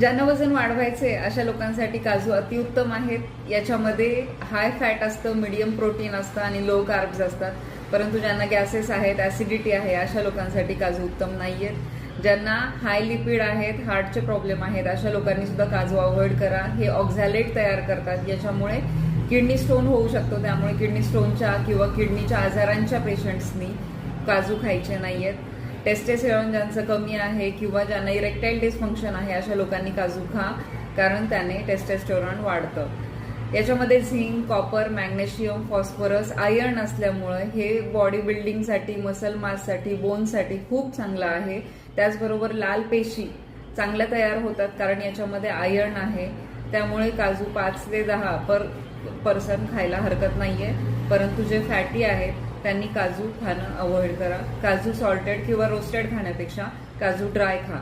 ज्यांना वजन वाढवायचे अशा लोकांसाठी काजू अतिउत्तम आहेत. याच्यामध्ये हाय फॅट असतं मिडियम प्रोटीन असतं आणि लो कार्ब्स असतात. परंतु ज्यांना गॅसेस आहेत ऍसिडिटी आहे अशा लोकांसाठी काजू उत्तम नाही आहेत ज्यांना हाय लिपिड आहेत हार्टचे प्रॉब्लेम आहेत अशा लोकांनी सुद्धा काजू अवॉइड करा. हे ऑक्झॅलेट तयार करतात. याच्यामुळे किडनी स्टोन होऊ शकतो. त्यामुळे किडनी स्टोनच्या किंवा किडनीच्या आजारांच्या पेशंट्सनी काजू खायचे नाही आहेत टेस्टेस्टेरॉन ज्यांचं कमी आहे किंवा ज्यांना इरेक्टाईल डिसफंक्शन आहे अशा लोकांनी काजू खा कारण त्याने टेस्टेस्टेरॉन वाढतं. याच्यामध्ये zinc copper magnesium phosphorus iron असल्यामुळं हे बॉडी बिल्डिंगसाठी मसल माससाठी बोनसाठी खूप चांगलं आहे. त्याचबरोबर लाल पेशी चांगल्या तयार होतात कारण याच्यामध्ये आयर्न आहे. त्यामुळे काजू पाच ते दहा पर पर्सन खायला हरकत नाहीये. परंतु जे फॅटी आहेत त्यांनी काजू खाणं अवॉइड करा. काजू सॉल्टेड किंवा रोस्टेड खाण्यापेक्षा काजू ड्राय खा.